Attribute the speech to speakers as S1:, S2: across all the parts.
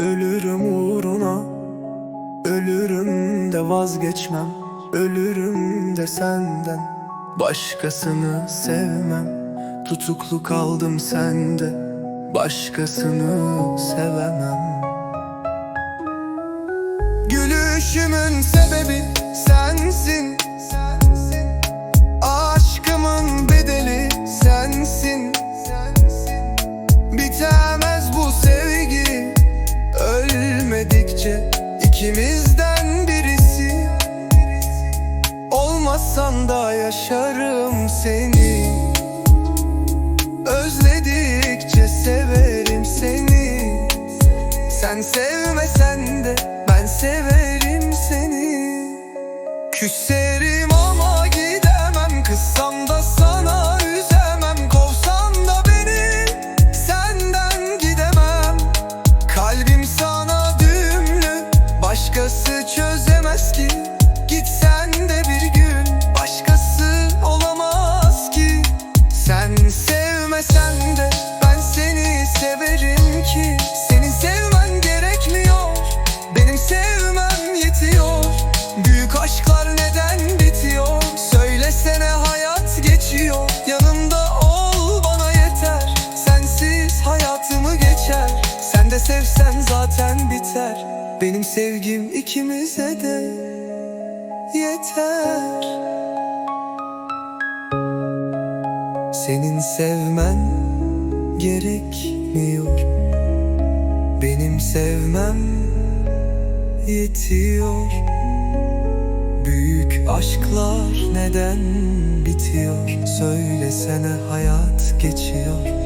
S1: Ölürüm uğruna Ölürüm de vazgeçmem. Ölürüm de senden Başkasını sevmem. Tutuklu kaldım sende Başkasını sevemem. Gülüşümün sebebi sensin. Aşkımın Ölmedikçe ikimizden birisi. Olmazsan da yaşarım seni. Özledikçe severim seni. Sen sevmesen de ben severim seni. Küserim ama gidemem Kızsam Sen sevmesen de Ben seni severim ki. Seni sevmen gerekmiyor Benim sevmem yetiyor. Büyük aşklar neden bitiyor? Söylesene hayat geçiyor. Yanımda ol bana yeter. Sensiz hayatımı geçer. Sen de sevsen zaten biter. Benim sevgim ikimize de yeter Senin sevmen gerekmiyor. Benim sevmem yetiyor. Büyük aşklar neden bitiyor? Söylesene hayat geçiyor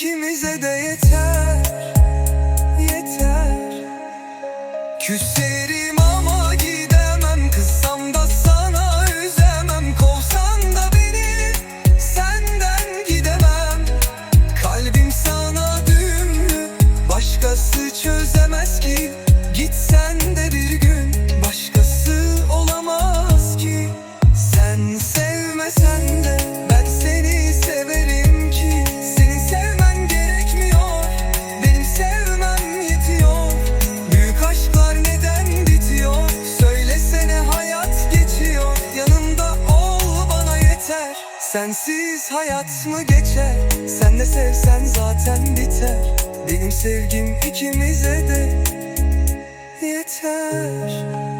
S1: ikimize de yeter Yeter. Küserim Sensiz hayat mı geçer? Sen de sevsen zaten biter. Benim sevgim ikimize de yeter